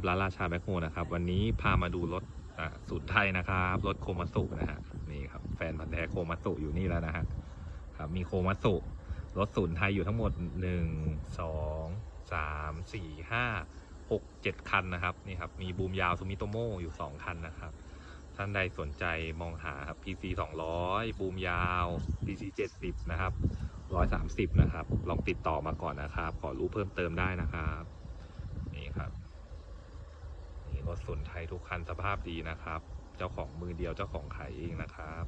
ครับร้านราชาแบคโฮนะครับ วันนี้พามาดูรถสูตรไทยนะครับรถโคมัสุนะฮะนี่ครับแฟนพันธ์แท้โคมัสุอยู่นี่แล้วนะฮะครับมีโคมัสุรถศูนย์ไทยอยู่ทั้งหมดหนึ่งสองสามสี่ห้าหกเจ็ดคันนะครับนี่ครับมีบูมยาวซูมิโตโมอยู่สองคันนะครับท่านใดสนใจมองหาครับ PC 200 บูมยาว PC 70 นะครับ 130 นะครับ ลองติดต่อมาก่อนนะครับ ขอรู้เพิ่มเติมได้นะครับ นี่ครับ นี่รถสุนไทยทุกคันสภาพดีนะครับ เจ้าของมือเดียวเจ้าของขายเองนะครับ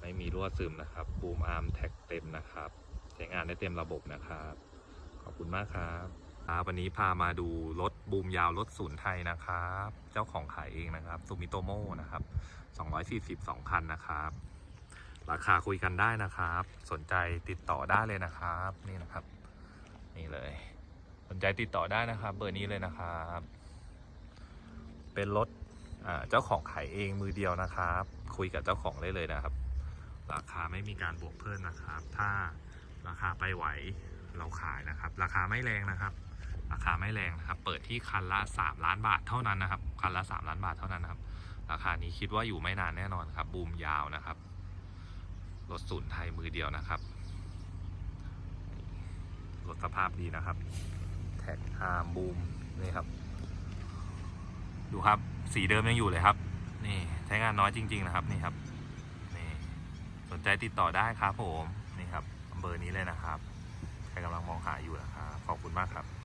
ไม่มีรั่วซึมนะครับบูมอาร์มแท็กเต็มนะครับใช้งานได้เต็มระบบนะครับ ขอบคุณมากครับครับวันนี้พามาดูรถบูมยาวรถศูนย์ไทยนะครับ เจ้าของขายเองนะครับซูมิโตโมนะครับ242 คันนะครับ ราคาคุยกันได้นะครับ สนใจติดต่อได้เลยนะครับ นี่นะครับ นี่เลย สนใจติดต่อได้นะครับ เบอร์นี้เลยนะครับ เป็นรถเจ้าของขายเองมือเดียวนะครับ คุยกับเจ้าของได้เลยนะครับ ราคาไม่มีการบวกเพิ่มนะครับ ถ้าราคาไปไหวเราขายนะครับ ราคาไม่แรงนะครับ ราคาไม่แรงนะครับ เปิดที่คันละ 3 ล้านบาทเท่านั้นนะครับ คันละ 3 ล้านบาทเท่านั้นนะครับ ราคานี้คิดว่าอยู่ไม่นานแน่นอนครับ บูมยาวนะครับ รถศูนย์ไทยมือเดียวนะครับรถสภาพดีนะครับ แท็กอาร์มบูมนี่ครับ ดูครับ สีเดิมยังอยู่เลยครับ นี่ใช้งานน้อยจริง ๆ นะครับ นี่ครับ นี่สนใจติดต่อได้ครับผม นี่ครับเบอร์นี้เลยนะครับใครกำลังมองหาอยู่นะครับ ขอบคุณมากครับ